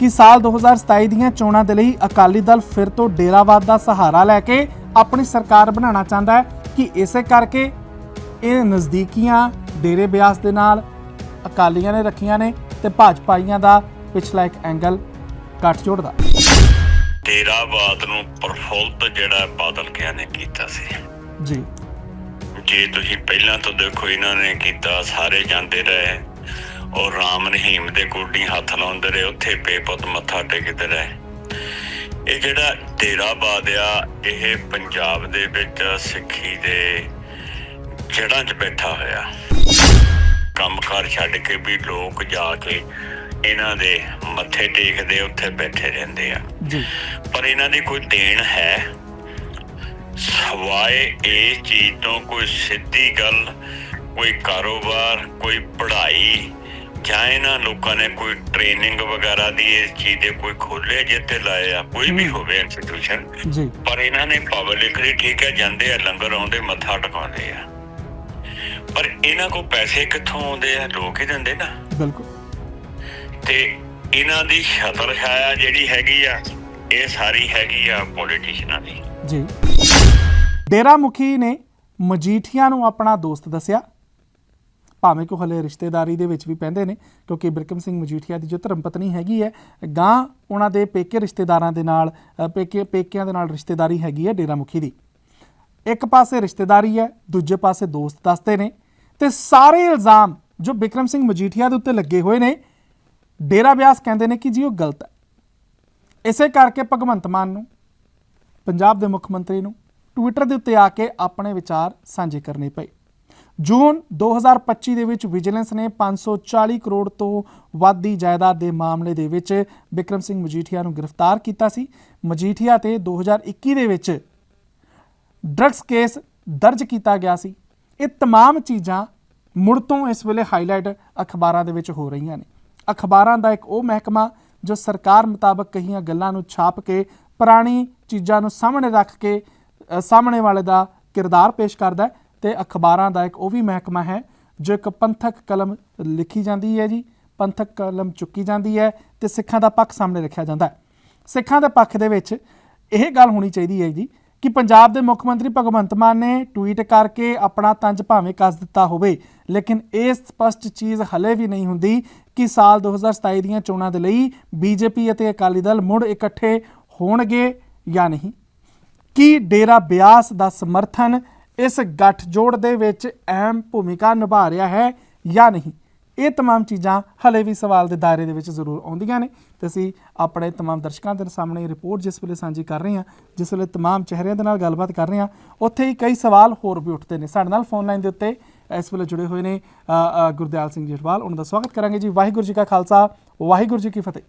ਕਿ ਸਾਲ 2027 ਦੀਆਂ ਚੋਣਾਂ ਦੇ ਲਈ ਅਕਾਲੀ ਦਲ ਫਿਰ ਤੋਂ ਡੇਰਾਵਾਦ ਦਾ ਸਹਾਰਾ ਲੈ ਕੇ ਆਪਣੀ ਸਰਕਾਰ ਬਣਾਉਣਾ ਚਾਹੁੰਦਾ ਹੈ ਕਿ ਇਸੇ ਕਰਕੇ ਇਹ ਨਜ਼ਦੀਕੀਆਂ ਡੇਰੇ ਬਿਆਸ ਦੇ ਨਾਲ ਅਕਾਲੀਆਂ ਨੇ ਰੱਖੀਆਂ ਨੇ ਤੇ ਭਾਜਪਾਈਆਂ ਦਾ ਪਿਛਲਾ ਇੱਕ ਐਂਗਲ ਕੱਟ ਜੋੜਦਾ। ਡੇਰਾਵਾਦ ਨੂੰ ਪ੍ਰਫੁੱਲਤ ਜਿਹੜਾ ਬਾਦਲ ਗਿਆ ਨੇ ਕੀਤਾ ਸੀ। ਜੀ। ਜੇ ਤੁਸੀਂ ਪਹਿਲਾਂ ਤੋਂ ਦੇਖੋ ਇਹਨਾਂ ਨੇ ਕੀਤਾ ਸਾਰੇ ਜਾਂਦੇ ਰਹੇ। ਔਰ ਰਾਮ ਰਹੀਮ ਦੇ ਗੋਡੀ ਹੱਥ ਲਾਉਂਦੇ ਰਹੇ ਉੱਥੇ ਬੇਪਤ ਮੱਥਾ ਟੇਕਦੇ ਰਹੇ। ਇਹ ਜਿਹੜਾ ਡੇਰਾਵਾਦ ਆ ਇਹ ਪੰਜਾਬ ਦੇ ਵਿੱਚ ਸਿੱਖੀ ਦੇ ਜੜ੍ਹਾਂ 'ਚ ਬੈਠਾ ਹੋਇਆ। ਕੰਮਕਾਰ ਛੱਡ ਕੇ ਵੀ ਲੋਕ ਜਾ ਕੇ ਇਹਨਾਂ ਦੇ ਮੱਥੇ ਟੇਕਦੇ ਉੱਥੇ ਬੈਠੇ ਰਹਿੰਦੇ ਆ। ਜੀ। ਪਰ ਇਹਨਾਂ ਦੀ ਕੋਈ ਦੇਣ ਹੈ? ਸਵਾਏ ਇਹ ਚੀਜ਼ ਤੋਂ ਕੋਈ ਸਿੱਧੀ ਗੱਲ ਕੋਈ ਕਾਰੋਬਾਰ ਕੋਈ ਪੜ੍ਹਾਈ ਜਾਂ ਇਹਨਾਂ ਲੋਕਾਂ ਨੇ ਕੋਈ ਟ੍ਰੇਨਿੰਗ ਵਗੈਰਾ ਦੀ ਇਸ ਚੀਜ਼ ਦੇ ਕੋਈ ਖੋਲੇ ਜਿੱਤੇ ਲਾਏ ਆ ਕੋਈ ਵੀ। ਹੋਵੇ ਇੰਸਟੀਟਿਊਸ਼ਨ ਜੀ। ਪਰ ਇਹਨਾਂ ਨੇ ਪਬਲਿਕਲੀ ਠੀਕ ਹੈ ਜਾਂਦੇ ਆ ਲੰਗਰ ਆਉਂਦੇ ਮੱਥਾ ਟਿਕਾਉਂਦੇ ਆ। ਪਰ ਇਹਨਾਂ ਕੋ ਪੈਸੇ ਕਿੱਥੋਂ ਆਉਂਦੇ ਆ? ਲੋਕ ਹੀ ਦਿੰਦੇ ਨਾ। ਬਿਲਕੁਲ। ਤੇ ਇਹਨਾਂ ਦੀ ਛਤਰ ਛਾਇਆ ਜਿਹੜੀ ਹੈਗੀ ਆ ਇਹ ਸਾਰੀ ਹੈਗੀ ਆ ਪੋਲੀਟੀਸ਼ੀਅਨਾਂ ਦੀ। ਜੀ। ਡੇਰਾ ਮੁਖੀ ਨੇ ਮਜੀਠੀਆ ਨੂੰ ਆਪਣਾ ਦੋਸਤ ਦੱਸਿਆ। ਭਾਵੇਂ ਕੋ ਹਲੇ ਰਿਸ਼ਤੇਦਾਰੀ ਦੇ ਵਿੱਚ ਵੀ ਪੈਂਦੇ ਨੇ, ਕਿਉਂਕਿ ਬਿਰਕਮ ਸਿੰਘ ਮਜੀਠੀਆ ਦੀ ਜੋ ਧਰਮ ਪਤਨੀ ਹੈਗੀ ਹੈ, ਗਾਂ ਉਹਨਾਂ ਦੇ ਪੇਕੇ ਰਿਸ਼ਤੇਦਾਰਾਂ ਦੇ ਨਾਲ ਪੇਕੇ, ਪੇਕਿਆਂ ਦੇ ਨਾਲ ਰਿਸ਼ਤੇਦਾਰੀ ਹੈਗੀ ਹੈ ਡੇਰਾ ਮੁਖੀ ਦੀ। ਇੱਕ ਪਾਸੇ ਰਿਸ਼ਤੇਦਾਰੀ ਹੈ, ਦੂਜੇ ਪਾਸੇ ਦੋਸਤ ਦੱਸਦੇ ਨੇ, ਤੇ ਸਾਰੇ ਇਲਜ਼ਾਮ ਜੋ ਬਿਕਰਮ ਸਿੰਘ ਮਜੀਠੀਆ ਦੇ ਉੱਤੇ ਲੱਗੇ ਹੋਏ ਨੇ, ਡੇਰਾ ਬਿਆਸ ਕਹਿੰਦੇ ਨੇ ਕਿ ਜੀ ਉਹ ਗਲਤ ਹੈ। ਇਸੇ ਕਰਕੇ ਭਗਵੰਤ ਮਾਨ ਨੂੰ, ਪੰਜਾਬ ਦੇ ਮੁੱਖ ਮੰਤਰੀ ਨੂੰ ਟਵਿੱਟਰ ਦੇ ਉੱਤੇ ਆ ਕੇ ਆਪਣੇ ਵਿਚਾਰ ਸਾਂਝੇ ਕਰਨੇ ਪਏ। ਜੂਨ 2025 ਦੇ ਵਿੱਚ ਵਿਜੀਲੈਂਸ ਨੇ 540 ਕਰੋੜ ਤੋਂ ਵੱਧ ਦੀ ਜਾਇਦਾਦ ਦੇ ਮਾਮਲੇ ਦੇ ਵਿੱਚ ਬਿਕਰਮ ਸਿੰਘ ਮਜੀਠੀਆ ਨੂੰ ਗ੍ਰਿਫਤਾਰ ਕੀਤਾ ਸੀ ਮਜੀਠੀਆ ਤੇ 2021 ਦੇ ਵਿੱਚ ਡਰੱਗਸ ਕੇਸ ਦਰਜ ਕੀਤਾ ਗਿਆ ਸੀ ਇਹ तमाम ਚੀਜ਼ਾਂ ਮੁੜ ਤੋਂ ਇਸ ਵੇਲੇ ਹਾਈਲਾਈਟ ਅਖਬਾਰਾਂ ਦੇ ਵਿੱਚ ਹੋ ਰਹੀਆਂ ਨੇ ਅਖਬਾਰਾਂ ਦਾ ਇੱਕ ਉਹ ਮਹਿਕਮਾ ਜੋ ਸਰਕਾਰ ਮੁਤਾਬਕ ਕਹੀਆਂ ਗੱਲਾਂ ਨੂੰ ਛਾਪ ਕੇ ਪੁਰਾਣੀ ਚੀਜ਼ਾਂ ਨੂੰ ਸਾਹਮਣੇ ਰੱਖ ਕੇ ਅ, ਸਾਹਮਣੇ ਵਾਲੇ ਦਾ ਕਿਰਦਾਰ ਪੇਸ਼ ਕਰਦਾ ਹੈ ਤੇ ਅਖਬਾਰਾਂ ਦਾ ਇੱਕ ਉਹ ਵੀ ਮਹਿਕਮਾ ਹੈ, ਜੋ ਇੱਕ ਪੰਥਕ ਕਲਮ ਲਿਖੀ ਜਾਂਦੀ ਹੈ ਜੀ, ਪੰਥਕ ਕਲਮ ਚੁੱਕੀ ਜਾਂਦੀ ਹੈ ਤੇ ਸਿੱਖਾਂ ਦਾ ਪੱਖ ਸਾਹਮਣੇ ਰੱਖਿਆ ਜਾਂਦਾ ਹੈ। ਸਿੱਖਾਂ ਦੇ ਪੱਖ ਦੇ ਵਿੱਚ ਇਹ ਗੱਲ ਹੋਣੀ ਚਾਹੀਦੀ ਹੈ ਜੀ ਕਿ ਪੰਜਾਬ ਦੇ ਮੁੱਖ ਮੰਤਰੀ ਭਗਵੰਤ ਮਾਨ ਨੇ ਟਵੀਟ ਕਰਕੇ ਆਪਣਾ ਤੰਜ ਭਾਵੇਂ ਕੱਸ ਦਿੱਤਾ ਹੋਵੇ, ਲੇਕਿਨ ਇਹ ਸਪਸ਼ਟ ਚੀਜ਼ ਹਲੇ ਵੀ ਨਹੀਂ ਹੁੰਦੀ ਕਿ ਸਾਲ 2027 ਦੀਆਂ ਚੋਣਾਂ ਦੇ ਲਈ ਬੀਜੇਪੀ ਅਤੇ ਅਕਾਲੀ ਦਲ ਮੁੜ ਇਕੱਠੇ ਹੋਣਗੇ ਜਾਂ ਨਹੀਂ। ਕੀ ਡੇਰਾ ਬਿਆਸ ਦਾ ਸਮਰਥਨ ਇਸ ਗੱਠਜੋੜ ਦੇ ਵਿੱਚ ਅਹਿਮ ਭੂਮਿਕਾ ਨਿਭਾ ਰਿਹਾ ਹੈ ਜਾਂ ਨਹੀਂ ਇਹ तमाम ਚੀਜ਼ਾਂ ਹਲੇ ਵੀ ਸਵਾਲ ਦੇ ਦਾਇਰੇ ਦੇ ਵਿੱਚ ਜ਼ਰੂਰ ਆਉਂਦੀਆਂ ਨੇ ਤੇ ਅਸੀਂ ਆਪਣੇ तमाम ਦਰਸ਼ਕਾਂ ਦੇ ਸਾਹਮਣੇ ਇਹ ਰਿਪੋਰਟ ਜਿਸ ਵੇਲੇ ਸਾਂਝੀ ਕਰ ਰਹੇ ਹਾਂ ਜਿਸ ਵੇਲੇ तमाम ਚਿਹਰਿਆਂ ਦੇ ਨਾਲ ਗੱਲਬਾਤ ਕਰ ਰਹੇ ਹਾਂ ਉੱਥੇ ਹੀ ਕਈ ਸਵਾਲ ਹੋਰ ਵੀ ਉੱਠਦੇ ਨੇ ਸਾਡੇ ਨਾਲ ਫੋਨ ਲਾਈਨ ਦੇ ਉੱਤੇ ਇਸ ਵੇਲੇ ਜੁੜੇ ਹੋਏ ਨੇ ਅ, ਅ, ਗੁਰਦਿਆਲ ਸਿੰਘ ਜੇਠਵਾਲ ਉਹਨਾਂ ਦਾ ਸਵਾਗਤ ਕਰਾਂਗੇ ਜੀ ਵਾਹਿਗੁਰੂ ਜੀ ਕਾ ਖਾਲਸਾ ਵਾਹਿਗੁਰੂ ਜੀ ਕੀ ਫਤਿਹ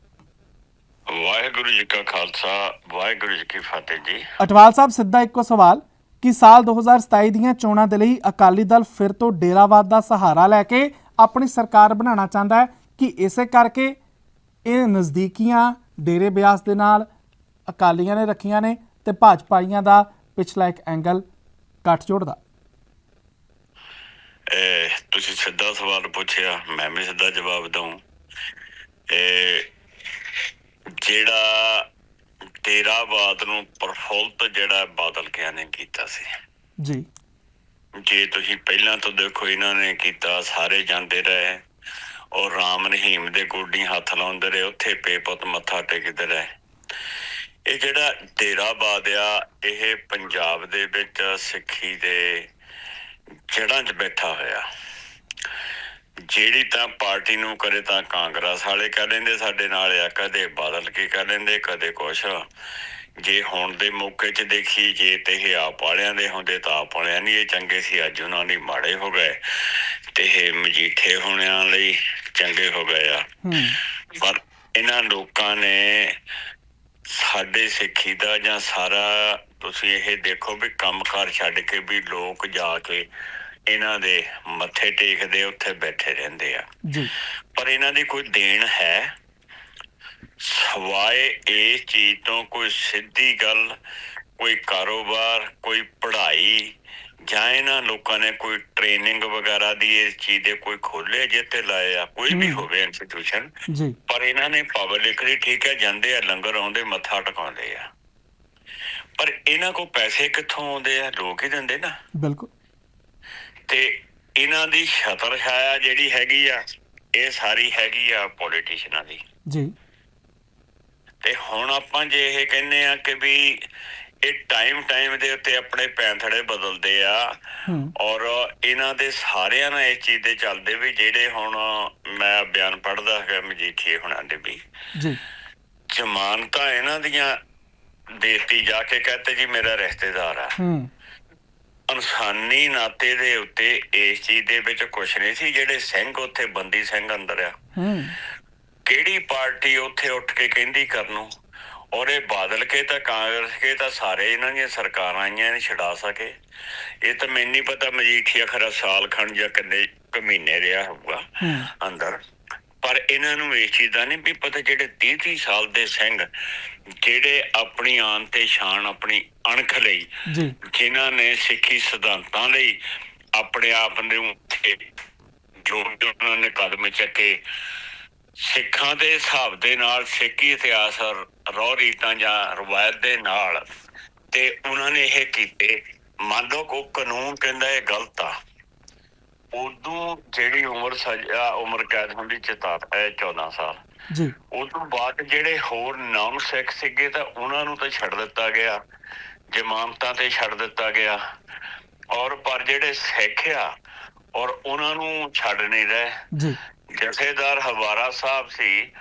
ਵਾਹਿਗੁਰੂ ਜੀ ਕਾ ਖਾਲਸਾ ਵਾਹਿਗੁਰੂ ਜੀ ਕੀ ਫਤਿਹ ਜੀ ਅਟਵਾਲ ਸਾਹਿਬ ਸਿੱਧਾ ਇੱਕੋ ਸਵਾਲ ਕਿ ਸਾਲ 2027 ਦੀਆਂ ਚੋਣਾਂ ਦੇ ਲਈ ਅਕਾਲੀ ਦਲ ਫਿਰ ਤੋਂ ਡੇਰਾਵਾਦ ਦਾ ਸਹਾਰਾ ਲੈ ਕੇ ਆਪਣੀ ਸਰਕਾਰ ਬਣਾਉਣਾ ਚਾਹੁੰਦਾ ਹੈ ਕਿ ਇਸੇ ਕਰਕੇ ਇਹ ਨਜ਼ਦੀਕੀਆਂ, ਡੇਰੇ ਬਿਆਸ ਦੇ ਨਾਲ ਅਕਾਲੀਆਂ ਨੇ ਰੱਖੀਆਂ ਨੇ ਤੇ ਭਾਜਪਾਈਆਂ ਦਾ ਪਿਛਲਾ ਇੱਕ ਐਂਗਲ ਕੱਟ ਜੋੜਦਾ ਤੁਸੀਂ ਸਿੱਧਾ ਸਵਾਲ ਪੁੱਛਿਆ, ਮੈਂ ਵੀ ਸਿੱਧਾ ਜਵਾਬ ਦਊਂ। ਜਿਹੜਾ ਡੇਰਾਵਾਦ ਨੂੰ ਪ੍ਰਫੁੱਲਤ ਜਿਹੜਾ ਬਾਦਲ ਗਿਆ ਨੇ ਕੀਤਾ ਸੀ। ਜੀ। ਜੇ ਤੁਸੀਂ ਪਹਿਲਾਂ ਤੋਂ ਦੇਖੋ ਇਹਨਾਂ ਨੇ ਕੀਤਾ ਸਾਰੇ ਜਾਂਦੇ ਰਹੇ। ਔਰ ਰਾਮ ਰਹੀਮ ਦੇ ਗੋਡੀ ਹੱਥ ਲਾਉਂਦੇ ਰਹੇ ਉੱਥੇ ਬੇਪਤ ਮੱਥਾ ਟੇਕਦੇ ਰਹੇ। ਇਹ ਜਿਹੜਾ ਡੇਰਾਵਾਦ ਆ ਇਹ ਪੰਜਾਬ ਦੇ ਵਿੱਚ ਸਿੱਖੀ ਦੇ ਜੜ੍ਹਾਂ 'ਚ ਬੈਠਾ ਹੋਇਆ। ਜਿਹੜੀ ਤਾਂ ਪਾਰਟੀ ਨੂੰ ਕਰੇ ਤਾਂ ਕਾਂਗਰਸ ਵਾਲੇ ਕਹਿ ਲੈਂਦੇ ਸਾਡੇ ਨਾਲ ਆ ਕਦੇ ਬਾਦਲ ਕੀ ਕਹਿ ਲੈਂਦੇ ਕਦੇ ਕੁਛ। ਜੇ ਹੁਣ ਦੇ ਮੌਕੇ 'ਚ ਦੇਖੀ ਜੇ ਤੇ ਇਹ ਆਪ ਵਾਲਿਆਂ ਦੇ ਹੁੰਦੇ ਤਾਂ ਆਪ ਵਾਲਿਆਂ ਨਹੀਂ ਇਹ ਚੰਗੇ ਸੀ ਅੱਜ ਉਹਨਾਂ ਦੀ ਮਾੜੇ ਹੋ ਗਏ ਤੇ ਇਹ ਮਜੀਠੇ ਹੋਣਿਆਂ ਲਈ ਚੰਗੇ ਹੋ ਗਏ ਆ। ਪਰ ਇਹਨਾਂ ਲੋਕਾਂ ਨੇ ਸਾਡੇ ਸਿੱਖੀ ਦਾ ਜਾਂ ਸਾਰਾ ਤੁਸੀਂ ਇਹ ਦੇਖੋ ਵੀ ਕੰਮਕਾਰ ਛੱਡ ਕੇ ਵੀ ਲੋਕ ਜਾ ਕੇ ਇਹਨਾਂ ਦੇ ਮੱਥੇ ਟੇਕਦੇ ਉੱਥੇ ਬੈਠੇ ਰਹਿੰਦੇ ਆ। ਜੀ। ਪਰ ਇਹਨਾਂ ਦੀ ਕੋਈ ਦੇਣ ਹੈ? ਸਵਾਏ ਇਹ ਚੀਜ਼ ਤੋਂ ਕੋਈ ਸਿੱਧੀ ਗੱਲ ਕੋਈ ਕਾਰੋਬਾਰ ਕੋਈ ਪੜ੍ਹਾਈ ਜਾਂ ਇਹਨਾਂ ਲੋਕਾਂ ਨੇ ਕੋਈ ਟ੍ਰੇਨਿੰਗ ਵਗੈਰਾ ਦੀ ਇਸ ਚੀਜ਼ ਦੇ ਕੋਈ ਖੋਲੇ ਜਿੱਤੇ ਲਾਏ ਆ ਕੋਈ ਵੀ। ਹੋਵੇ ਇੰਸਟੀਟਿਊਸ਼ਨ ਜੀ। ਪਰ ਇਹਨਾਂ ਨੇ ਪਬਲਿਕਲੀ ਠੀਕ ਹੈ ਜਾਂਦੇ ਆ ਲੰਗਰ ਆਉਂਦੇ ਮੱਥਾ ਟਿਕਾਉਂਦੇ ਆ। ਪਰ ਇਹਨਾਂ ਕੋ ਪੈਸੇ ਕਿੱਥੋਂ ਆਉਂਦੇ ਆ? ਲੋਕ ਹੀ ਦਿੰਦੇ ਨਾ। ਬਿਲਕੁਲ। ਤੇ ਇਹਨਾਂ ਦੀ ਛਤਰ ਛਾਇਆ ਜਿਹੜੀ ਹੈਗੀ ਆ ਇਹ ਸਾਰੀ ਹੈਗੀ ਆ ਪੋਲੀਟੀਸ਼ੀਅਨਾਂ ਦੀ। ਜੀ। ਤੇ ਹੁਣ ਆਪਾਂ ਜੇ ਇਹ ਕਹਿੰਨੇ ਆ ਕਿ ਵੀ ਇਹ ਟਾਈਮ ਟਾਈਮ ਦੇ ਉੱਤੇ ਆਪਣੇ ਪੈਂਥੜੇ ਬਦਲਦੇ ਆ ਹੂੰ। ਔਰ ਇਹਨਾਂ ਦੇ ਸਾਰਿਆਂ ਨਾਲ ਇਸ ਚੀਜ਼ ਦੇ ਚੱਲਦੇ ਵੀ ਜਿਹੜੇ ਹੁਣ ਮੈਂ ਬਿਆਨ ਪੜ੍ਹਦਾ ਹੈਗਾ ਮਜੀਠੀਏ ਹੁਣਾਂ ਦੇ ਵੀ। ਜੀ। ਜ਼ਮਾਨਤਾਂ ਇਹਨਾਂ ਦੀਆਂ ਦੇਤੀ ਜਾ ਕੇ ਕਹਤੇ ਜੀ ਮੇਰਾ ਰਿਸ਼ਤੇਦਾਰ ਆ। ਹੂੰ। ਇਨਸਾਨੀ ਨਾਤੇ ਦੇ ਉੱਤੇ ਇਸ ਚੀਜ਼ ਦੇ ਵਿੱਚ ਕੁਛ ਨਹੀਂ ਸੀ ਜਿਹੜੇ ਸਿੰਘ ਉੱਥੇ ਬੰਦੀ ਸਿੰਘ ਅੰਦਰ ਆ। ਹੂੰ। ਕਿਹੜੀ ਪਾਰਟੀ ਉੱਥੇ ਉੱਠ ਕੇ ਕਹਿੰਦੀ ਕਰਨ ਨੂੰ? ਔਰ ਇਹ ਬਾਦਲ ਕੇ ਤਾਂ ਕਾਂਗਰਸ ਕੇ ਤਾਂ ਸਾਰੇ ਇਹਨਾਂ ਦੀਆਂ ਸਰਕਾਰਾਂ ਆਈਆਂ ਨੇ ਛਡਾ ਸਕੇ। ਇਹ ਤਾਂ ਮੈਨੂੰ ਨਹੀਂ ਪਤਾ ਮਜੀਠੀਆ ਖਰਾ ਸਾਲ ਖੰਡ ਜਾਂ ਕਿੰਨੇ ਕੁ ਮਹੀਨੇ ਰਿਹਾ ਹੋਊਗਾ ਅੰਦਰ। ਪਰ ਇਹਨਾਂ ਨੂੰ ਇਹ ਚੀਜ਼ ਦਾ ਨਹੀਂ ਵੀ ਪਤਾ ਜਿਹੜੇ 30 30 ਸਾਲ ਦੇ ਸਿੰਘ ਜਿਹੜੇ ਆਪਣੀ ਆਨ ਤੇ ਸ਼ਾਨ ਆਪਣੀ ਅਣਖ ਲਈ ਜਿਨ੍ਹਾਂ ਨੇ ਸਿੱਖੀ ਸਿਧਾਂਤਾਂ ਲਈ ਆਪਣੇ ਆਪ ਨੂੰ ਜੋ ਉਹਨਾਂ ਨੇ ਕਦਮ ਚੱਕੇ ਸਿੱਖਾਂ ਦੇ ਹਿਸਾਬ ਦੇ ਨਾਲ ਸਿੱਖੀ ਇਤਿਹਾਸ ਰੋ ਰੀਤਾਂ ਜਾਂ ਰਵਾਇਤ ਦੇ ਨਾਲ ਤੇ ਉਹਨਾਂ ਨੇ ਇਹ ਕੀਤੇ ਮੰਨ ਲਓ ਕੋ ਕਾਨੂੰਨ ਕਹਿੰਦਾ ਇਹ ਗਲਤ ਆ। ਉਦੋਂ ਜਿਹੜੀ ਉਮਰ ਸਜ਼ਾ ਉਮਰ ਕੈਦ ਹੁੰਦੀ ਚਿਤਾਰ ਹੈ 14 ਸਾਲ। ਜੀ। ਉਸ ਤੋਂ ਬਾਅਦ ਜਿਹੜੇ ਹੋਰ ਨਾਮ ਸਿੱਖ ਸੀਗੇ ਤਾਂ ਉਹਨਾਂ ਨੂੰ ਤਾਂ ਛੱਡ ਦਿੱਤਾ ਗਿਆ ਜ਼ਮਾਨਤਾਂ ਤੇ ਛੱਡ ਦਿੱਤਾ ਗਿਆ। ਔਰ ਪਰ ਜਿਹੜੇ ਸਿੱਖ ਆ ਔਰ ਉਹਨਾਂ ਨੂੰ ਛੱਡ ਨਹੀਂ ਰਹੇ। ਜੀ। ਜਥੇਦਾਰ ਹਵਾਰਾ ਸਾਹਿਬ ਸੀ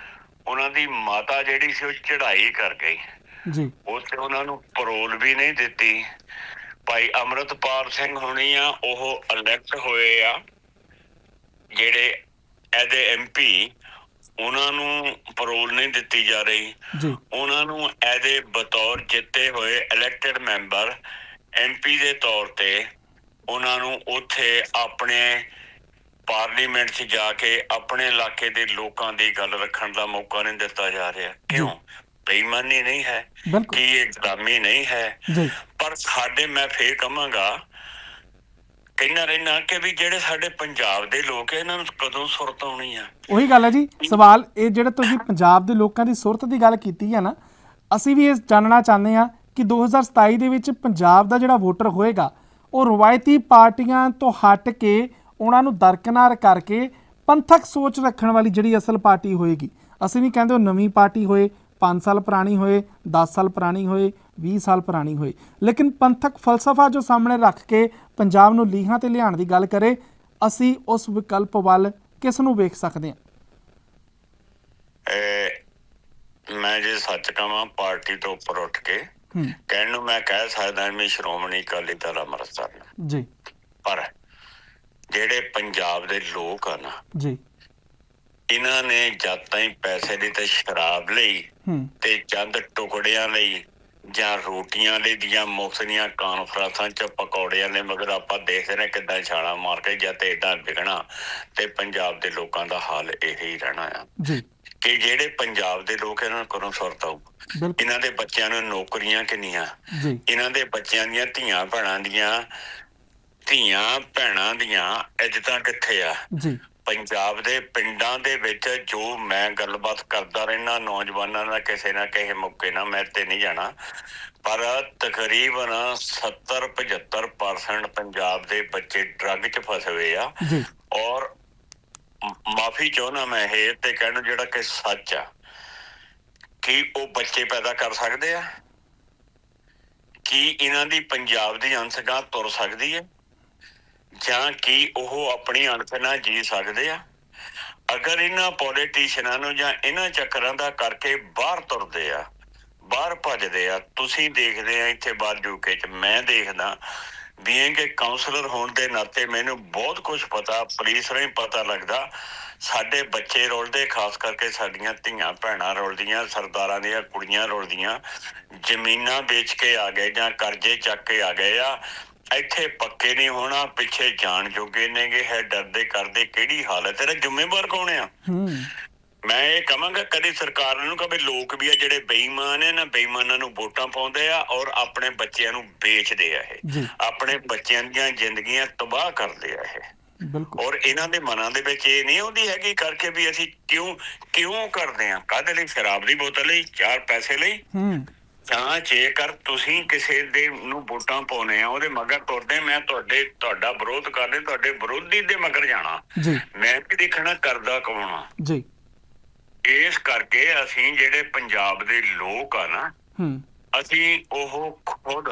ਉਹਨਾਂ ਦੀ ਮਾਤਾ ਜਿਹੜੀ ਸੀ ਉਹ ਚੜ੍ਹਾਈ ਕਰ ਗਈ। ਜੀ। ਉੱਥੇ ਉਹਨਾਂ ਨੂੰ ਪਰੋਲ ਵੀ ਨਹੀਂ ਦਿੱਤੀ। ਭਾਈ ਅਮਰਤਪਾਲ ਸਿੰਘ ਹੋਣੀ ਆ ਉਹ ਇਲੈਕਟ ਹੋਏ ਆ। ਜਿਹੜੇ ਇਹਦੇ ਐਮਪੀ ਉਹਨਾਂ ਨੂੰ ਪਰੋਲ ਨਹੀਂ ਦਿੱਤੀ ਜਾ ਰਹੀ। ਜੀ। ਉਹਨਾਂ ਨੂੰ ਇਹਦੇ ਬਤੌਰ ਜਿੱਤੇ ਹੋਏ ਇਲੈਕਟਡ ਮੈਂਬਰ ਐਮਪੀ ਦੇ ਤੌਰ ਤੇ ਉਹਨਾਂ ਨੂੰ ਉੱਥੇ ਆਪਣੇ ਪਾਰਲੀਮੈਂਟ 'ਚ ਜਾ ਕੇ ਆਪਣੇ ਇਲਾਕੇ ਦੇ ਲੋਕਾਂ ਦੀ ਗੱਲ ਰੱਖਣ ਦਾ ਮੌਕਾ ਨਹੀਂ ਦਿੱਤਾ ਜਾ ਰਿਹਾ। ਕਿਉਂ? ਬੇਈਮਾਨੀ ਨਹੀਂ ਹੈ। ਕੀ ਇਹ ਗੁਲਾਮੀ ਨਹੀਂ ਹੈ? ਪਰ ਸਾਡੇ, ਮੈਂ ਫੇਰ ਕਹਾਂਗਾ, ਕਹਿੰਦਾ ਰਹਿਣਾ ਕਿ ਵੀ ਜਿਹੜੇ ਸਾਡੇ ਪੰਜਾਬ ਦੇ ਲੋਕ ਹੈ ਇਹਨਾਂ ਨੂੰ ਕਦੋਂ ਸੁਰਤ ਆਉਣੀ ਆ? ਉਹੀ ਗੱਲ ਹੈ ਜੀ। ਸਵਾਲ ਇਹ ਜਿਹੜਾ ਤੁਸੀਂ ਪੰਜਾਬ ਦੇ ਲੋਕਾਂ ਦੀ ਸੁਰਤ ਦੀ ਗੱਲ ਕੀਤੀ ਹੈ ਨਾ, ਅਸੀਂ ਵੀ ਇਹ ਜਾਣਨਾ ਚਾਹੁੰਦੇ ਹਾਂ ਕਿ 2027 ਦੇ ਵਿੱਚ ਪੰਜਾਬ ਦਾ ਜਿਹੜਾ ਵੋਟਰ ਹੋਏਗਾ, ਉਹ ਰਵਾਇਤੀ ਪਾਰਟੀਆਂ ਤੋਂ ਹਟ ਕੇ ਉਹਨਾਂ ਨੂੰ ਦਰਕਨਾਰ ਕਰਕੇ ਪੰਥਕ ਸੋਚ ਰੱਖਣ ਵਾਲੀ ਜਿਹੜੀ ਅਸਲ ਪਾਰਟੀ ਹੋਏਗੀ। ਅਸੀਂ ਵੀ ਕਹਿੰਦੇ ਉਹ ਨਵੀਂ ਪਾਰਟੀ ਹੋਏ 5 ਸਾਲ ਪੁਰਾਣੀ ਹੋਏ 10 ਸਾਲ ਪੁਰਾਣੀ ਹੋਏ 20 ਸਾਲ ਪੁਰਾਣੀ ਹੋਏ ਲੇਕਿਨ ਪੰਥਕ ਫਲਸਫਾ ਜੋ ਸਾਹਮਣੇ ਰੱਖ ਕੇ ਪੰਜਾਬ ਨੂੰ ਲੀਹਾਂ ਤੇ ਲਿਆਉਣ ਦੀ ਗੱਲ ਕਰੇ ਅਸੀਂ ਉਸ ਵਿਕਲਪ ਵੱਲ ਕਿਸ ਨੂੰ ਵੇਖ ਸਕਦੇ ਹਾਂ? ਮੈਂ ਜੇ ਸੱਚ ਕਹਾਂ ਪਾਰਟੀ ਤੋਂ ਉੱਪਰ ਉੱਠ ਕੇ ਹੂੰ। ਕਹਿਣ ਨੂੰ ਮੈਂ ਕਹਿ ਸਕਦਾ ਮੈਂ ਸ਼੍ਰੋਮਣੀ ਅਕਾਲੀ ਦਲ ਅੰਮ੍ਰਿਤਸਰ। ਜੀ। ਪਰ ਜਿਹੜੇ ਪੰਜਾਬ ਦੇ ਲੋਕ ਆ ਨਾ ਜੀ। ਇਹਨਾਂ ਨੇ ਜਦ ਤਾਈਂ ਪੈਸੇ ਦੀ ਤੇ ਸ਼ਰਾਬ ਲਈ ਹੂੰ। ਤੇ ਚੰਦ ਟੁਕੜਿਆਂ ਲਈ ਜਾਂ ਰੋਟੀਆਂ ਲਈ ਦੀਆਂ ਮੁਫਤ ਦੀਆਂ ਕਾਨਫਰੰਸਾਂ ਚ ਪਕੌੜਿਆਂ ਨੇ ਮਗਰ ਆਪਾਂ ਦੇਖਦੇ ਨੇ ਕਿੱਦਾਂ ਛਾਲਾ ਮਾਰ ਕੇ ਜਾਂ ਤੇ ਇਦਾਂ ਵਿਗਣਾ ਤੇ ਪੰਜਾਬ ਦੇ ਲੋਕਾਂ ਦਾ ਹਾਲ ਇਹੀ ਰਹਿਣਾ ਆ। ਜੀ। ਕਿ ਜਿਹੜੇ ਪੰਜਾਬ ਦੇ ਲੋਕ ਇਹਨਾਂ ਨੂੰ ਕਦੋਂ ਸੁਰਤ ਆਊ। ਬਿਲਕੁਲ। ਇਹਨਾਂ ਦੇ ਬੱਚਿਆਂ ਨੂੰ ਨੌਕਰੀਆਂ ਕਿੰਨੀਆਂ? ਇਹਨਾਂ ਦੇ ਬੱਚਿਆਂ ਦੀਆਂ ਧੀਆਂ ਭੈਣਾਂ ਦੀਆਂ ਧੀਆਂ ਭੈਣਾਂ ਦੀਆਂ ਇੱਜ਼ਤਾਂ ਕਿੱਥੇ ਆ? ਜੀ। ਪੰਜਾਬ ਦੇ ਪਿੰਡਾਂ ਦੇ ਵਿੱਚ ਜੋ ਮੈਂ ਗੱਲਬਾਤ ਕਰਦਾ ਰਹਿਣਾ ਨੌਜਵਾਨਾਂ ਨਾਲ ਕਿਸੇ ਨਾ ਕਿਸੇ ਮੌਕੇ ਨਾਲ ਮੈਂ ਤੇ ਨਹੀਂ ਜਾਣਾ ਪਰ ਤਕਰੀਬਨ 70 75% ਪੰਜਾਬ ਦੇ ਬੱਚੇ ਡਰੱਗ 'ਚ ਫਸੇ ਹੋਏ ਆ ਔਰ ਮਾਫੀ ਚਾਹੁੰਦਾ ਮੈਂ ਇਹ ਤੇ ਕਹਿਣ ਨੂੰ ਜਿਹੜਾ ਕਿ ਸੱਚ ਆ ਕੀ ਉਹ ਬੱਚੇ ਪੈਦਾ ਕਰ ਸਕਦੇ ਆ ਕੀ ਇਹਨਾਂ ਦੀ ਪੰਜਾਬ ਦੀ ਅੰਸ਼ਗਾਂ ਤੁਰ ਸਕਦੀ ਹੈ ਜਾਂ ਕੀ ਉਹ ਆਪਣੀ ਅਣਖ ਨਾਲ ਜੀ ਸਕਦੇ ਆ? ਅਗਰ ਇਹਨਾਂ ਪੋਲੀਟੀਸ਼ੀਅਨਾਂ ਨੂੰ ਜਾਂ ਇਹਨਾਂ ਚੱਕਰਾਂ ਦਾ ਕਰਕੇ ਬਾਹਰ ਤੁਰਦੇ ਆ, ਬਾਹਰ ਭੱਜਦੇ ਆ, ਤੁਸੀਂ ਦੇਖਦੇ ਆ ਇੱਥੇ ਬਾਹਰ ਯੂਕੇ ਚ, ਮੈਂ ਦੇਖਦਾ ਬੀਇੰਗ ਕਿ ਕਾਉਂਸਲਰ ਹੋਣ ਦੇ ਨਾਤੇ ਮੈਨੂੰ ਬਹੁਤ ਕੁਝ ਪਤਾ ਪੁਲਿਸ ਰਾਹੀਂ ਪਤਾ ਲੱਗਦਾ, ਸਾਡੇ ਬੱਚੇ ਰੁਲਦੇ, ਖਾਸ ਕਰਕੇ ਸਾਡੀਆਂ ਧੀਆਂ ਭੈਣਾਂ ਰੁਲਦੀਆਂ, ਸਰਦਾਰਾਂ ਦੀਆਂ ਕੁੜੀਆਂ ਰੁਲਦੀਆਂ, ਜ਼ਮੀਨਾਂ ਵੇਚ ਕੇ ਆ ਗਏ ਜਾਂ ਕਰਜ਼ੇ ਚੱਕ ਕੇ ਆ ਗਏ ਆ ਇੱਥੇ ਪੱਕੇ ਨਹੀਂ ਹੋਣਾ ਪਿੱਛੇ ਜਾਣ ਜੋਗੇ ਨੇਗੇ ਹੈ ਡਰਦੇ ਕਰਦੇ ਕਿਹੜੀ ਹਾਲਤ ਤੇਰਾ ਜ਼ਿੰਮੇਵਾਰ ਕੌਣ ਆ? ਹੂੰ। ਮੈਂ ਇਹ ਕਹਾਂਗਾ ਕਦੀ ਸਰਕਾਰ ਨੂੰ ਕਹੇ ਲੋਕ ਵੀ ਆ ਜਿਹੜੇ ਬੇਈਮਾਨ ਨੇ ਨਾ ਬੇਈਮਾਨਾਂ ਨੂੰ ਵੋਟਾਂ ਪਾਉਂਦੇ ਆ ਔਰ ਆਪਣੇ ਬੱਚਿਆਂ ਨੂੰ ਵੇਚਦੇ ਆ ਇਹ। ਆਪਣੇ ਬੱਚਿਆਂ ਦੀਆਂ ਜ਼ਿੰਦਗੀਆਂ ਤਬਾਹ ਕਰਦੇ ਆ ਇਹ। ਬਿਲਕੁਲ। ਔਰ ਇਹਨਾਂ ਦੇ ਮਨਾਂ ਦੇ ਵਿੱਚ ਇਹ ਨਹੀਂ ਆਉਂਦੀ ਹੈਗੀ ਕਰਕੇ ਵੀ ਅਸੀਂ ਕਿਉਂ ਕਿਉਂ ਕਰਦੇ ਆ? ਕਾਹਦੇ ਲਈ? ਸ਼ਰਾਬ ਦੀ ਬੋਤਲ ਲਈ ਚਾਰ ਪੈਸੇ ਲਈ? ਹੂੰ। ਤਾਂ ਜੇਕਰ ਤੁਸੀਂ ਕਿਸੇ ਦੇ ਨੂੰ ਵੋਟਾਂ ਪਾਉਨੇ ਆ ਉਹਦੇ ਮਗਰ ਤੁਰਦੇ ਮੈਂ ਤੁਹਾਡੇ ਤੁਹਾਡਾ ਵਿਰੋਧ ਕਰਦੇ ਤੁਹਾਡੇ ਵਿਰੋਧੀ ਦੇ ਮਗਰ ਜਾਣਾ। ਜੀ। ਮੈਂ ਵੀ ਦੇਖਣਾ ਕਰਦਾ ਕੌਣ ਆ। ਜੀ। ਇਸ ਕਰਕੇ ਅਸੀਂ ਜਿਹੜੇ ਪੰਜਾਬ ਦੇ ਲੋਕ ਆ ਨਾ ਹੂੰ। ਅਸੀਂ ਉਹ ਖੁਦ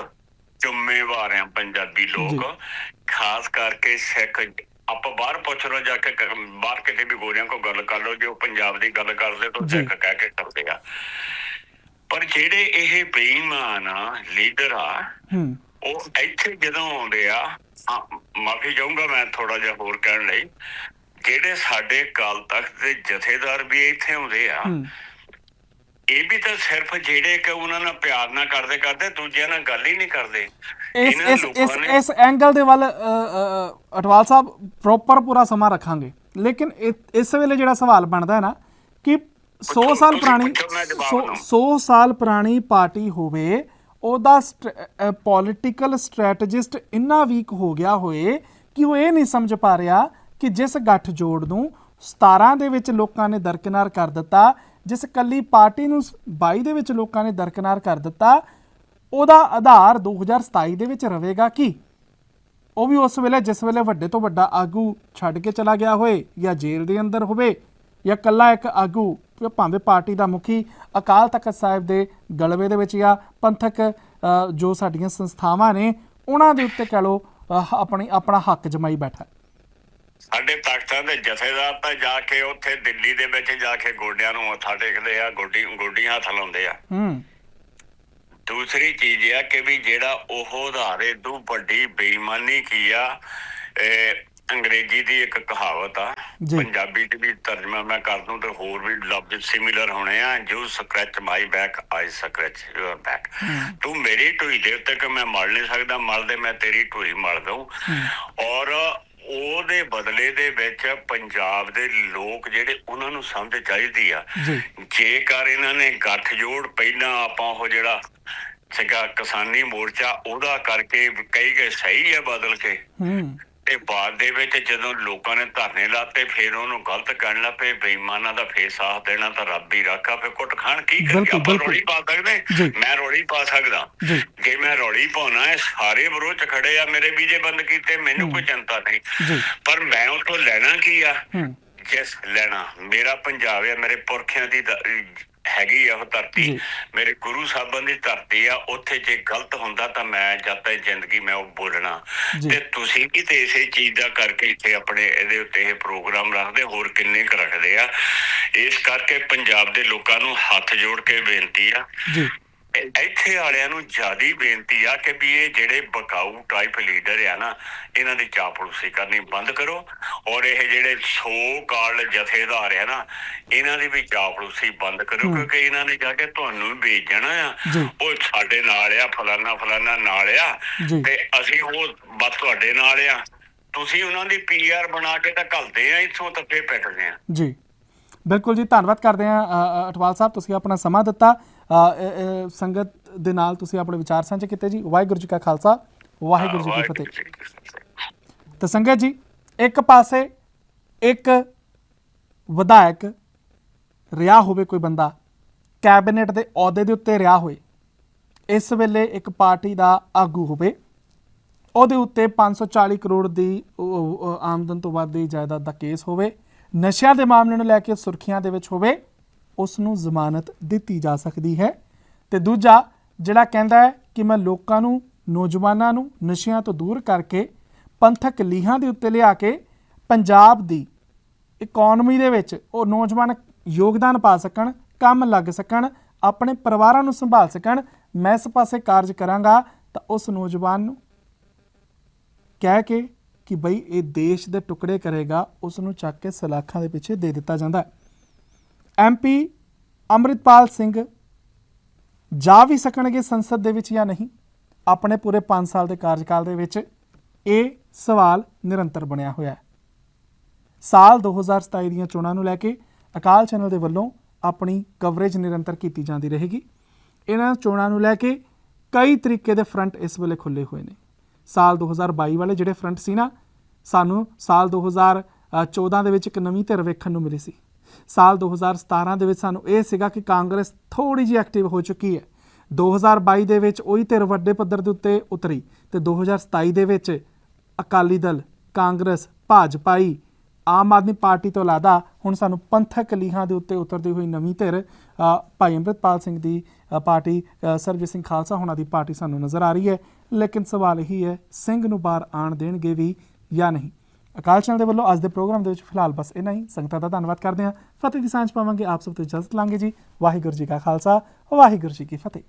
ਜ਼ਿੰਮੇਵਾਰ ਆ ਪੰਜਾਬੀ। ਲੋਕ। ਖਾਸ ਕਰਕੇ ਸਿੱਖ ਆਪਾਂ ਬਾਹਰ ਪੁੱਛ ਲਓ ਜਾ ਕੇ ਬਾਹਰ ਕਿਤੇ ਵੀ ਗੋਰਿਆਂ ਕੋ ਗੱਲ ਕਰ ਲਓ ਜੋ ਪੰਜਾਬ ਦੀ ਗੱਲ ਕਰਦੇ ਤਾਂ। ਸਿੱਖ ਕਹਿ ਕੇ ਕਰਦੇ ਆ। ਪਰ ਜਿਹੜੇ ਇਹ ਬੇਈਮਾਨ ਆ ਲੀਡਰ ਆ ਹੂੰ। ਉਹ ਇੱਥੇ ਜਦੋਂ ਆਉਂਦੇ ਆ ਮਾਫੀ ਚਾਹੂੰਗਾ ਮੈਂ ਥੋੜਾ ਜਿਹਾ ਹੋਰ ਕਹਿਣ ਲਈ ਜਿਹੜੇ ਸਾਡੇ ਕਾਲ ਤਖਤ ਦੇ ਜਥੇਦਾਰ ਵੀ ਇੱਥੇ ਆਉਂਦੇ ਆ ਇਹ ਵੀ ਤਾਂ ਸਿਰਫ ਜਿਹੜੇ ਕਿ ਉਹਨਾਂ ਨਾਲ ਪਿਆਰ ਨਾਲ ਕਰਦੇ ਕਰਦੇ ਦੂਜਿਆਂ ਨਾਲ ਗੱਲ ਹੀ ਨਹੀਂ ਕਰਦੇ। ਇਸ ਇਸ ਇਸ ਨੇ ਇਸ ਐਂਗਲ ਦੇ ਵੱਲ ਅਟਵਾਲ ਸਾਹਿਬ ਪ੍ਰੋਪਰ ਪੂਰਾ ਸਮਾਂ ਰੱਖਾਂਗੇ। ਲੇਕਿਨ ਇਸ ਵੇਲੇ ਜਿਹੜਾ ਸਵਾਲ ਬਣਦਾ ਹੈ ਨਾ ਕਿ 100 ਪੁੱਛੋ, ਸਾਲ ਪੁਰਾਣੀ ਪੁੱਛੋ, ਮੈਂ ਜਵਾਬ 100 ਦਊਂ। 100 ਸਾਲ ਪੁਰਾਣੀ ਪਾਰਟੀ ਹੋਵੇ ਉਹਦਾ ਪੋਲਿਟੀਕਲ ਸਟ੍ਰੈਟਜਿਸਟ ਇੰਨਾ ਵੀਕ ਹੋ ਗਿਆ ਹੋਏ ਕਿ ਉਹ ਇਹ ਨਹੀਂ ਸਮਝ ਪਾ ਰਿਹਾ ਕਿ ਜਿਸ ਗੱਠ ਜੋੜ ਨੂੰ 17 ਦੇ ਵਿੱਚ ਲੋਕਾਂ ਨੇ ਦਰਕਿਨਾਰ ਕਰ ਦਿੱਤਾ ਜਿਸ ਕੱਲੀ ਪਾਰਟੀ ਨੂੰ 22 ਦੇ ਵਿੱਚ ਲੋਕਾਂ ਨੇ ਦਰਕਿਨਾਰ ਕਰ ਦਿੱਤਾ ਉਹਦਾ ਆਧਾਰ 2027 ਦੇ ਵਿੱਚ ਰਵੇਗਾ ਕੀ ਉਹ ਵੀ ਉਸ ਵੇਲੇ ਜਿਸ ਵੇਲੇ ਵੱਡੇ ਤੋਂ ਵੱਡਾ ਆਗੂ ਛੱਡ ਕੇ ਚਲਾ ਗਿਆ ਹੋਏ ਜਾਂ ਜੇਲ੍ਹ ਦੇ ਅੰਦਰ ਹੋਵੇ ਜਾਂ ਕੱਲਾ ਇੱਕ ਆਗੂ ਭਾਵੇਂ ਪਾਰਟੀ ਦਾ ਮੁਖੀ ਅਕਾਲ ਤਖਤ ਸਾਹਿਬ ਦੇ ਗਲਵੇ ਦੇ ਵਿੱਚ ਜਾਂ ਪੰਥਕ ਜੋ ਸਾਡੀਆਂ ਸੰਸਥਾਵਾਂ ਨੇ ਉਹਨਾਂ ਦੇ ਉੱਤੇ ਕਹ ਲੋ ਆਪਣੀ ਆਪਣਾ ਹੱਕ ਜਮਾਈ ਬੈਠਾ। ਸਾਡੇ ਤਖਤਾਂ ਦੇ ਜਥੇਦਾਰ ਤਾਂ ਜਾ ਕੇ ਉੱਥੇ ਦਿੱਲੀ ਦੇ ਵਿੱਚ ਜਾ ਕੇ ਗੋਡਿਆਂ ਨੂੰ ਮੱਥਾ ਟੇਕਦੇ ਆ ਗੋਡੀ ਗੋਡੀਆਂ ਹੱਥ ਲਾਉਂਦੇ ਆ ਹੂੰ ਦੂਸਰੀ ਚੀਜ਼ ਇਹ ਆ ਕਿ ਵੀ ਜਿਹੜਾ ਉਹ ਉਧਾਰੇ ਤੋਂ ਵੱਡੀ ਬੇਈਮਾਨੀ ਕੀ ਆ ਅੰਗਰੇਜ਼ੀ ਦੀ ਇੱਕ ਕਹਾਵਤ ਆ। ਪੰਜਾਬੀ ਚ ਵੀ ਤਰਜਮਾ ਮੈਂ ਕਰ ਦੂੰ ਤੇ ਹੋਰ ਵੀ ਲਫ਼ਜ਼ ਸਿਮਿਲਰ ਹੋਣੇ ਆ ਜੋ scratch my back I scratch your back ਤੂੰ ਮੇਰੀ ਢੂਈ ਦੇ ਉੱਤੇ ਕਿ ਮੈਂ ਮੜ ਨਹੀਂ ਸਕਦਾ ਮਲਦੇ ਮੈਂ ਤੇਰੀ ਢੂਈ ਮਲ ਦਊਂ। ਔਰ ਉਹਦੇ ਬਦਲੇ ਦੇ ਵਿੱਚ ਪੰਜਾਬ ਦੇ ਲੋਕ ਜਿਹੜੇ ਉਹਨਾਂ ਨੂੰ ਸਮਝ ਚਾਹੀਦੀ ਆ। ਜੇਕਰ ਇਹਨਾਂ ਨੇ ਗੱਠ ਜੋੜ ਪਹਿਲਾਂ ਆਪਾਂ ਉਹ ਜਿਹੜਾ ਸੀਗਾ ਕਿਸਾਨੀ ਮੋਰਚਾ ਉਹਦਾ ਕਰਕੇ ਕਈ ਗਏ ਸਹੀ ਹੈ ਬਦਲ ਕੇ। ਤੇ ਬਾਅਦ ਦੇ ਵਿੱਚ ਜਦੋਂ ਲੋਕਾਂ ਨੇ ਧਰਨੇ ਲਾਤੇ ਫਿਰ ਉਹਨੂੰ ਗਲਤ ਕਹਿਣ ਲੱਗ ਪਏ ਬੇਈਮਾਨਾਂ ਦਾ ਫੇਰ ਸਾਥ ਦੇਣਾ ਤਾਂ ਰੱਬ ਹੀ ਰੱਖਾ ਫੇ ਕੁੱਟ ਖਾਣ ਕੀ ਕਰੀਏ? ਆਪਾਂ। ਰੋੜੀ ਪਾ। ਸਕਦੇ? ਮੈਂ ਰੋੜੀ ਪਾ ਸਕਦਾ। ਜੀ। ਮੈਂ ਰੋੜੀ ਪਾਉਣਾ ਹੈ ਸਾਰੇ ਵਿਰੋਧ ਖੜੇ ਆ ਮੇਰੇ ਵੀਜ਼ੇ ਬੰਦ ਕੀਤੇ ਮੈਨੂੰ ਕੋਈ ਚਿੰਤਾ ਨਹੀਂ। ਪਰ ਮੈਂ ਉੱਥੋਂ ਲੈਣਾ ਕੀ ਆ? ਜਿਸ ਲੈਣਾ ਮੇਰਾ ਪੰਜਾਬ ਹੈ ਮੇਰੇ ਪੁਰਖਿਆਂ ਦੀ ਹੈਗੀ ਆ ਉਹ ਧਰਤੀ। ਮੇਰੇ ਗੁਰੂ ਸਾਹਿਬਾਂ ਦੀ ਧਰਤੀ ਆ ਉੱਥੇ ਜੇ ਗਲਤ ਹੁੰਦਾ ਤਾਂ ਮੈਂ ਜਦ ਤੱਕ ਜ਼ਿੰਦਗੀ ਮੈਂ ਉਹ ਬੋਲਣਾ। ਤੇ ਤੁਸੀਂ ਵੀ ਤੇ ਇਸੇ ਚੀਜ਼ ਦਾ ਕਰਕੇ ਇੱਥੇ ਆਪਣੇ ਇਹਦੇ ਉੱਤੇ ਇਹ ਪ੍ਰੋਗਰਾਮ ਰੱਖਦੇ ਹੋਰ ਕਿੰਨੇ ਕੁ ਰੱਖਦੇ ਆ। ਇਸ ਕਰਕੇ ਪੰਜਾਬ ਦੇ ਲੋਕਾਂ ਨੂੰ ਹੱਥ ਜੋੜ ਕੇ ਬੇਨਤੀ ਆ। ਇੱਥੇ ਵਾਲਿਆਂ ਨੂੰ ਜਿਆਦੀ ਬੇਨਤੀ ਆ ਕਿ ਵੀ ਇਹ ਜਿਹੜੇ ਬਕਾਊ ਟਾਈਪ ਲੀਡਰ ਆ ਨਾ ਇਹਨਾਂ ਦੀ ਚਾਪਲੂਸੀ ਕਰਨੀ ਬੰਦ ਕਰੋ। ਔਰ ਇਹ ਜਿਹੜੇ ਸੋ ਕਾਲ ਜਥੇਦਾਰ ਆ ਨਾ ਇਹਨਾਂ ਦੀ ਵੀ ਚਾਪਲੂਸੀ ਬੰਦ ਕਰੋ। ਕਿਉਂਕਿ ਇਹਨਾਂ ਨੇ ਜਾ ਕੇ ਤੁਹਾਨੂੰ ਵੀ ਵੇਚ ਜਾਣਾ ਆ। ਉਹ ਸਾਡੇ ਨਾਲ ਆ ਫਲਾਨਾ ਫਲਾਨਾ ਨਾਲ ਆ। ਤੇ ਅਸੀਂ ਉਹ ਬਸ ਤੁਹਾਡੇ ਨਾਲ ਆ। ਤੁਸੀਂ ਉਹਨਾਂ ਦੀ ਪੀਆਰ ਬਣਾ ਕੇ ਤਾਂ ਘਲਦੇ ਆ ਇੱਥੋਂ ਤੱਕੇ ਪਿੱਟਦੇ ਆ। ਜੀ। ਬਿਲਕੁਲ ਜੀ ਧੰਨਵਾਦ ਕਰਦੇ ਹਾਂ ਅਟਵਾਲ ਸਾਹਿਬ ਤੁਸੀਂ ਆਪਣਾ ਸਮਾਂ ਦਿੱਤਾ। ਸੰਗਤ ਦੇ ਨਾਲ ਤੁਸੀਂ ਆਪਣੇ ਵਿਚਾਰ ਸਾਂਝੇ ਕੀਤੇ ਜੀ ਵਾਹਿਗੁਰੂ ਜੀ ਕਾ ਖਾਲਸਾ ਵਾਹਿਗੁਰੂ ਜੀ ਕੀ ਫਤਿਹ। ਤਾਂ ਸੰਗਤ ਜੀ ਇੱਕ ਪਾਸੇ ਇੱਕ ਵਿਧਾਇਕ ਰਿਹਾ ਹੋਵੇ ਕੋਈ ਬੰਦਾ ਕੈਬਨਿਟ ਦੇ ਅਹੁਦੇ ਦੇ ਉੱਤੇ ਰਿਹਾ ਹੋਏ ਇਸ ਵੇਲੇ ਇੱਕ ਪਾਰਟੀ ਦਾ ਆਗੂ ਹੋਵੇ ਉਹਦੇ ਉੱਤੇ 540 ਕਰੋੜ ਦੀ ਆਮਦਨ ਤੋਂ ਵੱਧ ਦੀ ਜਾਇਦਾਦ ਦਾ ਕੇਸ ਹੋਵੇ ਨਸ਼ਿਆਂ ਦੇ ਮਾਮਲੇ ਨੂੰ ਲੈ ਕੇ ਸੁਰਖੀਆਂ ਦੇ ਵਿੱਚ ਹੋਵੇ ਉਸ ਨੂੰ ਜ਼ਮਾਨਤ ਦਿੱਤੀ ਜਾ ਸਕਦੀ ਹੈ। ਤੇ ਦੂਜਾ, ਜਿਹੜਾ ਕਹਿੰਦਾ ਹੈ ਕਿ ਮੈਂ ਲੋਕਾਂ ਨੂੰ, ਨੌਜਵਾਨਾਂ ਨੂੰ ਨਸ਼ਿਆਂ ਤੋਂ ਦੂਰ ਕਰਕੇ ਪੰਥਕ ਲੀਹਾਂ ਦੇ ਉੱਤੇ ਲਿਆ ਕੇ ਪੰਜਾਬ ਦੀ ਇਕਨੋਮੀ ਦੇ ਵਿੱਚ ਉਹ ਨੌਜਵਾਨ ਯੋਗਦਾਨ ਪਾ ਸਕਣ, ਕੰਮ ਲੱਗ ਸਕਣ, ਆਪਣੇ ਪਰਿਵਾਰਾਂ ਨੂੰ ਸੰਭਾਲ ਸਕਣ, ਮੈਂ ਇਸ ਪਾਸੇ ਕਾਰਜ ਕਰਾਂਗਾ, ਤਾਂ ਉਸ ਨੌਜਵਾਨ ਨੂੰ ਕਹਿ ਕੇ ਕਿ ਬਈ ਇਹ ਦੇਸ਼ ਦੇ ਟੁਕੜੇ ਕਰੇਗਾ ਉਸ ਨੂੰ ਚੱਕ ਕੇ ਸਲਾਖਾਂ ਦੇ ਪਿੱਛੇ ਦੇ ਦਿੱਤਾ ਜਾਂਦਾ ਹੈ। ਐਮਪੀ ਅੰਮ੍ਰਿਤਪਾਲ ਸਿੰਘ ਜਾ ਵੀ ਸਕਣਗੇ ਸੰਸਦ ਦੇ ਵਿੱਚ ਜਾਂ ਨਹੀਂ? ਆਪਣੇ ਪੂਰੇ 5 ਸਾਲ ਦੇ ਕਾਰਜਕਾਲ ਦੇ ਵਿੱਚ ਇਹ ਸਵਾਲ ਨਿਰੰਤਰ ਬਣਿਆ ਹੋਇਆ ਹੈ। ਸਾਲ 2027 ਦੀਆਂ ਚੋਣਾਂ ਨੂੰ ਲੈ ਕੇ ਅਕਾਲ ਚੈਨਲ ਦੇ ਵੱਲੋਂ ਆਪਣੀ ਕਵਰੇਜ ਨਿਰੰਤਰ ਕੀਤੀ ਜਾਂਦੀ ਰਹੇਗੀ। ਇਹਨਾਂ ਚੋਣਾਂ ਨੂੰ ਲੈ ਕੇ ਕਈ ਤਰੀਕੇ ਦੇ ਫਰੰਟ ਇਸ ਵੇਲੇ ਖੁੱਲੇ ਹੋਏ ਨੇ। ਸਾਲ 2022 ਵਾਲੇ ਜਿਹੜੇ ਫਰੰਟ ਸੀ ਨਾ, ਸਾਨੂੰ ਸਾਲ 2014 ਦੇ ਵਿੱਚ ਇੱਕ ਨਵੀਂ ਧਿਰ ਵੇਖਣ ਨੂੰ ਮਿਲੀ ਸੀ। ਸਾਲ 2017 ਦੇ ਵਿੱਚ ਸਾਨੂੰ ਇਹ ਸੀਗਾ ਕਿ ਕਾਂਗਰਸ ਥੋੜੀ ਜਿਹੀ ਐਕਟਿਵ ਹੋ ਚੁੱਕੀ ਹੈ। 2022 ਦੇ ਵਿੱਚ ਉਹੀ ਧਿਰ ਵੱਡੇ ਪੱਧਰ ਦੇ ਉੱਤੇ ਉਤਰੀ ਤੇ 2027 ਦੇ ਵਿੱਚ ਅਕਾਲੀ ਦਲ ਕਾਂਗਰਸ ਭਾਜਪਾਈ ਆਮ ਆਦਮੀ ਪਾਰਟੀ ਤੋਂ ਇਲਾਵਾ ਹੁਣ ਸਾਨੂੰ ਪੰਥਕ ਲੀਹਾਂ ਦੇ ਉੱਤੇ ਉਤਰਦੀ ਹੋਈ ਨਵੀਂ ਧਿਰ ਭਾਈ ਅੰਮ੍ਰਿਤਪਾਲ ਸਿੰਘ ਦੀ ਪਾਰਟੀ ਅ, ਸਰਬਜੀਤ ਸਿੰਘ ਖਾਲਸਾ ਹੋਣਾ ਦੀ ਪਾਰਟੀ ਸਾਨੂੰ ਨਜ਼ਰ ਆ ਰਹੀ ਹੈ। ਲੇਕਿਨ ਸਵਾਲ ਇਹੀ ਹੈ ਸਿੰਘ ਨੂੰ ਬਾਹਰ ਆਣ ਦੇਣਗੇ ਵੀ ਜਾਂ ਨਹੀਂ। ਅਕਾਲ ਚੈਨਲ ਦੇ ਵੱਲੋਂ ਅੱਜ ਦੇ ਪ੍ਰੋਗਰਾਮ ਦੇ ਵਿੱਚ ਫਿਲਹਾਲ ਬਸ ਇੰਨਾ ਹੀ। ਸੰਗਤਾਂ ਦਾ ਧੰਨਵਾਦ ਕਰਦੇ ਹਾਂ। ਫਤਿਹ ਦੀ ਸਾਂਝ ਪਾਵਾਂਗੇ। ਆਪ ਸਭ ਤੋਂ ਇਜਾਜ਼ਤ ਲਾਂਗੇ ਜੀ। ਵਾਹਿਗੁਰੂ ਜੀ ਕਾ ਖਾਲਸਾ। ਵਾਹਿਗੁਰੂ ਜੀ ਕੀ ਫਤਿਹ।